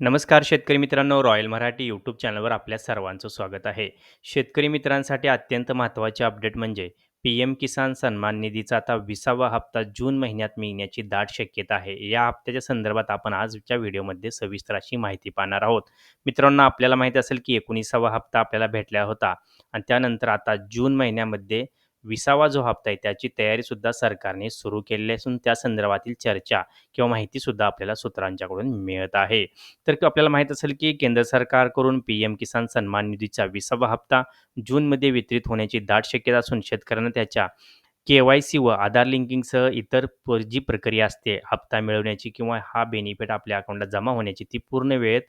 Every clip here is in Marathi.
नमस्कार शेतकरी मित्रांनो रॉयल मराठी यूट्यूब चॅनलवर आपल्या सर्वांचं स्वागत आहे. शेतकरी मित्रांसाठी अत्यंत महत्त्वाचे अपडेट म्हणजे पी एम किसान सन्मान निधीचा आता विसावा हप्ता जून महिन्यात मिळण्याची दाट शक्यता आहे. या हप्त्याच्या संदर्भात आपण आजच्या व्हिडिओमध्ये सविस्तर अशी माहिती पाहणार आहोत. मित्रांनो आपल्याला माहिती असेल की एकोणीसावा हप्ता आपल्याला भेटला होता आणि त्यानंतर आता जून महिन्यामध्ये विसावा जो हप्ता आहे त्याची तयारीसुद्धा सरकारने सुरू केलेली असून त्या संदर्भातील चर्चा किंवा माहितीसुद्धा आपल्याला सूत्रांच्याकडून मिळत आहे. तर आपल्याला माहीत असेल की केंद्र सरकारकडून पी एम किसान सन्मान निधीचा विसावा हप्ता जूनमध्ये वितरित होण्याची दाट शक्यता असून शेतकऱ्यांना त्याच्या के वाय सी व आधार लिंकिंगसह इतर प जी प्रक्रिया असते हप्ता मिळवण्याची किंवा हा बेनिफिट आपल्या अकाउंटला जमा होण्याची ती पूर्ण वेळेत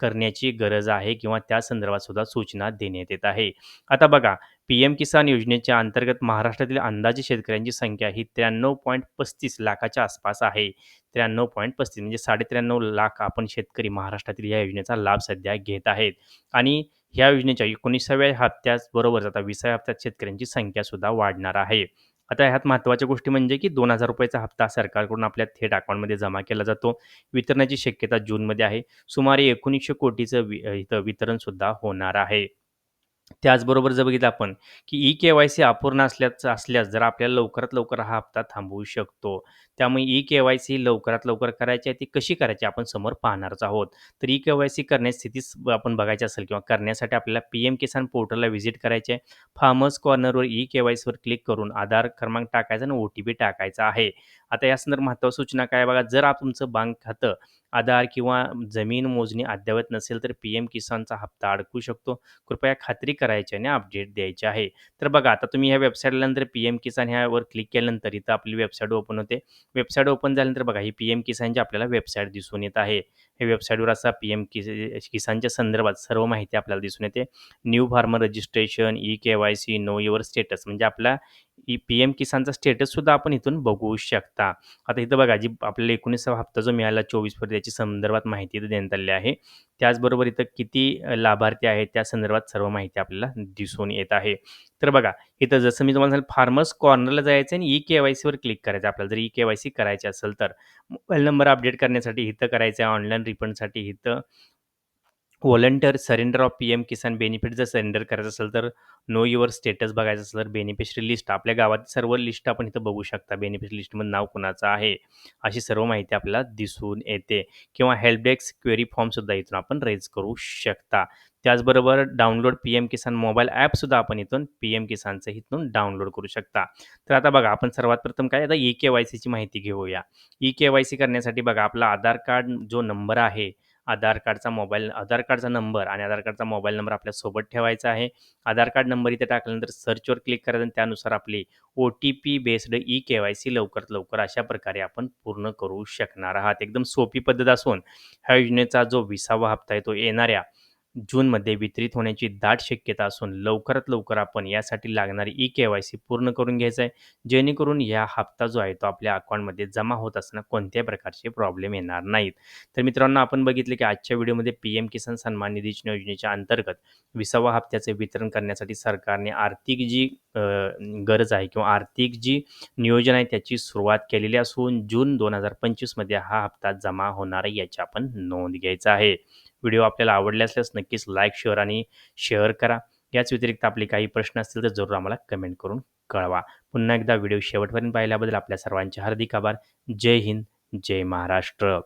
करण्याची गरज आहे किंवा त्या संदर्भात सुद्धा सूचना देण्यात येत आहे. आता बघा पी एम किसान योजनेच्या अंतर्गत महाराष्ट्रातील अंदाजे शेतकऱ्यांची संख्या ही त्र्याण्णव पॉईंट पस्तीस लाखाच्या आसपास आहे. त्र्याण्णव पॉईंट पस्तीस म्हणजे साडे त्र्याण्णव लाख आपण शेतकरी महाराष्ट्रातील या योजनेचा लाभ सध्या घेत आहेत. आणि ह्या योजनेच्या एकोणीसाव्या हप्त्याबरोबरच आता विसाव्या हप्त्यात शेतकऱ्यांची संख्यासुद्धा वाढणार आहे. आता ह्यात महत्त्वाच्या गोष्टी म्हणजे की दोन हजार रुपयाचा हप्ता सरकारकडून आपल्या थेट अकाउंटमध्ये जमा केला जातो. वितरणाची शक्यता जूनमध्ये आहे. सुमारे एकोणीसशे कोटीचं वि इथं वितरणसुद्धा होणार आहे. त्याचबरोबर जर बघितलं आपण की ई के वाय सी अपूर्ण असल्याच असल्यास जर आपल्याला लवकरात लवकर हा हप्ता थांबवू शकतो त्यामुळे ई के वाय सी लवकरात लवकर करायची आहे ती कशी करायची आपण समोर पाहणारच आहोत. तर ई के वाय सी करण्याची स्थितीच आपण बघायची असेल किंवा करण्यासाठी आपल्याला पी एम किसान पोर्टलला व्हिजिट करायचे आहे. फार्मर्स कॉर्नरवर ई के वाय सीवर क्लिक करून आधार क्रमांक टाकायचा आणि ओ टी पी टाकायचा आहे. आता या संदर्भात सूचना काय बघा जर आप तुमचं बँक खातं आधार किंवा जमीन मोजणी अद्ययावत नसेल तर पी एम किसानचा हप्ता अडकू शकतो. कृपया खात्री करायची आणि अपडेट द्यायची आहे. तर बघा आता तुम्ही ह्या वेबसाईटला नंतर पी एम किसान ह्यावर क्लिक केल्यानंतर इथं आपली वेबसाईट ओपन होते. वेबसाईट ओपन झाल्यानंतर बघा ही पी एम किसानची आपल्याला वेबसाईट दिसून येत आहे. हे वेबसाईटवर असा पी एम किस किसानच्या संदर्भात सर्व माहिती आपल्याला दिसून येते. New farmer registration E K Y C know your status म्हणजे आपला ई पी एम किसानचा स्टेटससुद्धा आपण इथून बघू शकता. आता इथं बघा जी आपल्याला एकोणीसावा हप्ता जो मिळाला चोवीसपर्यंत याची संदर्भात माहिती इथं देण्यात आलेली आहे. त्याचबरोबर इथं किती लाभार्थी आहेत त्या संदर्भात सर्व माहिती आपल्याला दिसून येत आहे. तर बघा इथं जसं मी तुम्हाला सांगितलं फार्मर्स कॉर्नरला जायचं आणि ई के वाय सीवर क्लिक करायचं आपल्याला जर ई के वाय सी करायची असेल तर मोबाईल नंबर अपडेट करण्यासाठी इथं करायचं आहे ऑनलाईन रिफंडसाठी इथं volunteer surrender of P M Kisan benefit जर सरेंडर करायचं असेल तर नो युअर स्टेटस बघायचं असेल तर बेनिफिशरी लिस्ट. आपल्या गावात सर्व लिस्ट आपण इथं बघू शकता. बेनिफिशरी लिस्टमध्ये नाव कुणाचं आहे? अशी सर्व माहिती आपल्याला दिसून येते. किंवा हेल्प डेस्क क्वेरी फॉर्मसुद्धा इथून आपण रेज करू शकता. त्याचबरोबर download P M Kisan mobile ॲपसुद्धा आपण इथून पी एम किसानचं इथून डाउनलोड करू शकता. तर आता बघा आपण सर्वात प्रथम काय आता ई के वाय सीची माहिती घेऊया. ई के वाय सी करण्यासाठी बघा आपला आधार कार्ड जो नंबर आहे आधार कार्डचा मोबाईल आधार कार्डचा नंबर आणि आधार कार्डचा मोबाईल नंबर आपल्यासोबत ठेवायचा आहे. आधार कार्ड नंबर इथे टाकल्यानंतर सर्चवर क्लिक करायचं आणि त्यानुसार आपली O T P based E K Y C लवकरात लवकर अशा प्रकारे आपण पूर्ण करू शकणार आहात. एकदम सोपी पद्धत असून ह्या योजनेचा जो विसावा हप्ता आहे तो येणाऱ्या जूनमध्ये वितरित होण्याची दाट शक्यता असून लवकरात लवकर आपण यासाठी लागणारी ई के वाय सी पूर्ण करून घ्यायचं आहे. जेणेकरून या हप्ता जो आहे तो आपल्या अकाउंटमध्ये जमा होत असताना कोणत्याही प्रकारचे प्रॉब्लेम येणार नाहीत. तर मित्रांनो आपण बघितले की आजच्या व्हिडिओमध्ये पी एम किसान सन्मान निधी योजनेच्या अंतर्गत विसावा हप्त्याचे वितरण करण्यासाठी सरकारने आर्थिक जी गरज आहे किंवा आर्थिक जी नियोजन आहे त्याची सुरुवात केलेली असून जून दोन हजार पंचवीसमध्ये हा हप्ता जमा होणार आहे याची आपण नोंद घ्यायचा आहे. व्हिडिओ आपल्याला आवडले असल्यास नक्कीच लाईक शेअर आणि शेअर करा. याच व्यतिरिक्त आपले काही प्रश्न असतील तर जरूर आम्हाला कमेंट करून कळवा. पुन्हा एकदा व्हिडिओ शेवटपर्यंत पाहिल्याबद्दल आपल्या सर्वांचे हार्दिक आभार. जय हिंद जय महाराष्ट्र.